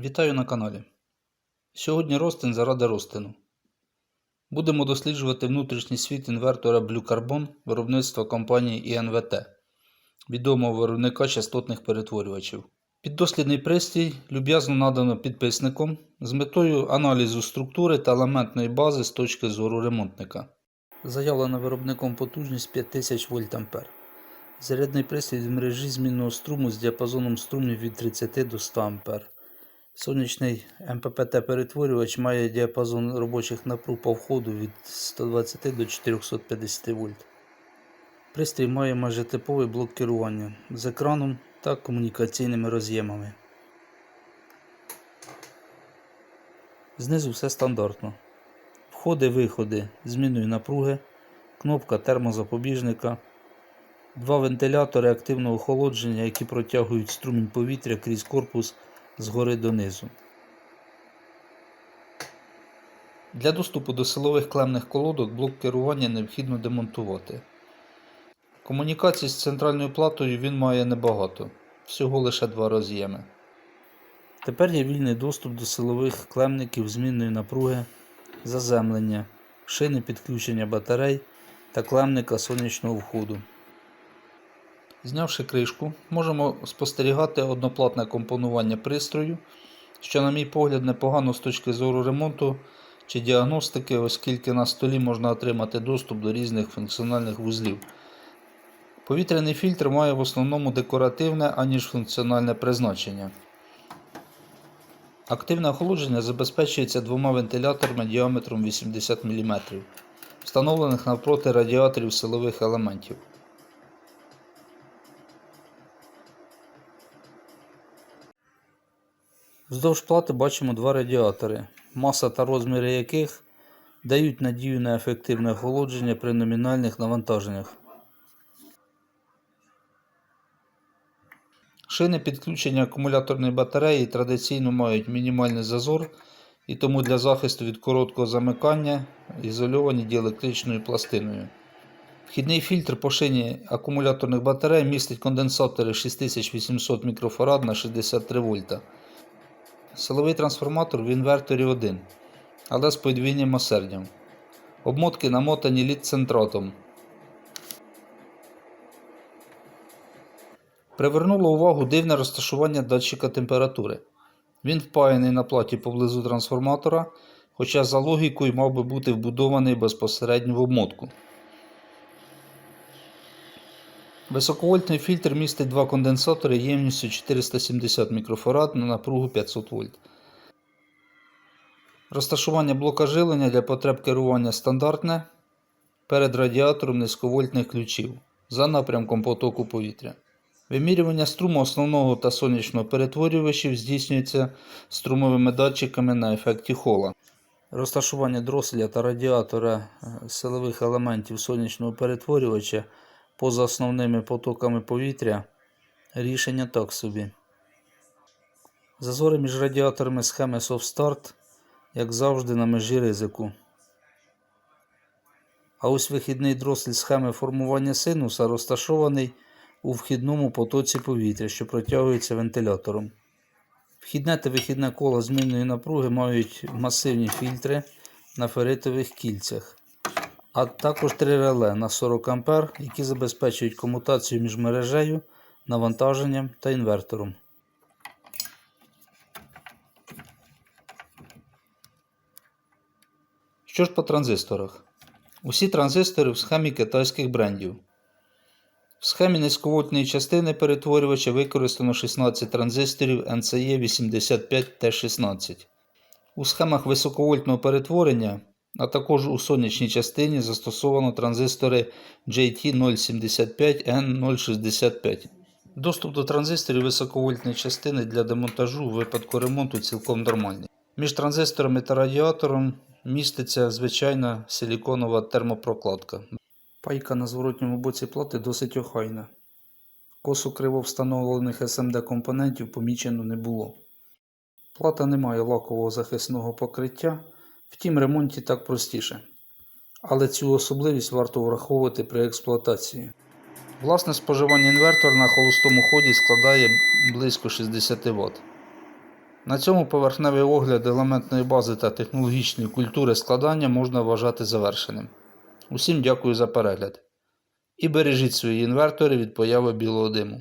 Вітаю на каналі. Сьогодні Ростин заради розтину. Будемо досліджувати внутрішній світ інвертора Blue Carbon виробництва компанії INVT, відомого виробника частотних перетворювачів. Піддослідний пристрій люб'язно надано підписником з метою аналізу структури та елементної бази з точки зору ремонтника. Заявлена виробником потужність 5000 вольт-ампер. Зарядний пристрій в мережі змінного струму з діапазоном струмів від 30 до 100 А. Сонячний МППТ-перетворювач має діапазон робочих напруг по входу від 120 до 450 вольт. Пристрій має майже типовий блок керування з екраном та комунікаційними роз'ємами. Знизу все стандартно. Входи-виходи зміною напруги, кнопка термозапобіжника, два вентилятори активного охолодження, які протягують струмінь повітря крізь корпус згори донизу. Для доступу до силових клемних колодок блок керування необхідно демонтувати. Комунікації з центральною платою він має небагато, всього лише два роз'єми. Тепер є вільний доступ до силових клемників змінної напруги, заземлення, шини підключення батарей та клемника сонячного входу. Знявши кришку, можемо спостерігати одноплатне компонування пристрою, що, на мій погляд, непогано з точки зору ремонту чи діагностики, оскільки на столі можна отримати доступ до різних функціональних вузлів. Повітряний фільтр має в основному декоративне, аніж функціональне призначення. Активне охолодження забезпечується двома вентиляторами діаметром 80 мм, встановлених навпроти радіаторів силових елементів. Вздовж плати бачимо два радіатори, маса та розміри яких дають надію на ефективне охолодження при номінальних навантаженнях. Шини підключення акумуляторної батареї традиційно мають мінімальний зазор і тому для захисту від короткого замикання ізольовані діелектричною пластиною. Вхідний фільтр по шині акумуляторних батарей містить конденсатори 6800 мікрофарад на 63 вольта. Силовий трансформатор в інверторі 1, але з подвійним осердям. Обмотки намотані лід-центратом. Привернуло увагу дивне розташування датчика температури. Він впаяний на платі поблизу трансформатора, хоча за логікою мав би бути вбудований безпосередньо в обмотку. Високовольтний фільтр містить два конденсатори ємністю 470 мікрофарад на напругу 500 вольт. Розташування блока жилення для потреб керування стандартне перед радіатором низьковольтних ключів за напрямком потоку повітря. Вимірювання струму основного та сонячного перетворювачів здійснюється струмовими датчиками на ефекті хола. Розташування дроселя та радіатора е, силових елементів сонячного перетворювача поза основними потоками повітря рішення так собі. Зазори між радіаторами схеми SoftStart, як завжди, на межі ризику. А ось вихідний дросель схеми формування синуса розташований у вхідному потоці повітря, що протягується вентилятором. Вхідне та вихідне коло змінної напруги мають масивні фільтри на феритових кільцях а також три реле на 40 А, які забезпечують комутацію між мережею, навантаженням та інвертором. Що ж по транзисторах? Усі транзистори в схемі китайських брендів. В схемі низьковольтної частини перетворювача використано 16 транзисторів NCE 85T16. У схемах високовольтного перетворення а також у сонячній частині застосовано транзистори JT075N065. Доступ до транзисторів високовольтної частини для демонтажу у випадку ремонту цілком нормальний. Між транзисторами та радіатором міститься звичайна силіконова термопрокладка. Пайка на зворотньому боці плати досить охайна. Косу криво встановлених SMD компонентів помічено не було. Плата не має лакового захисного покриття. Втім, ремонті так простіше. Але цю особливість варто враховувати при експлуатації. Власне споживання інвертора на холостому ході складає близько 60 Вт. На цьому поверхневий огляд елементної бази та технологічної культури складання можна вважати завершеним. Усім дякую за перегляд. І бережіть свої інвертори від появи білого диму.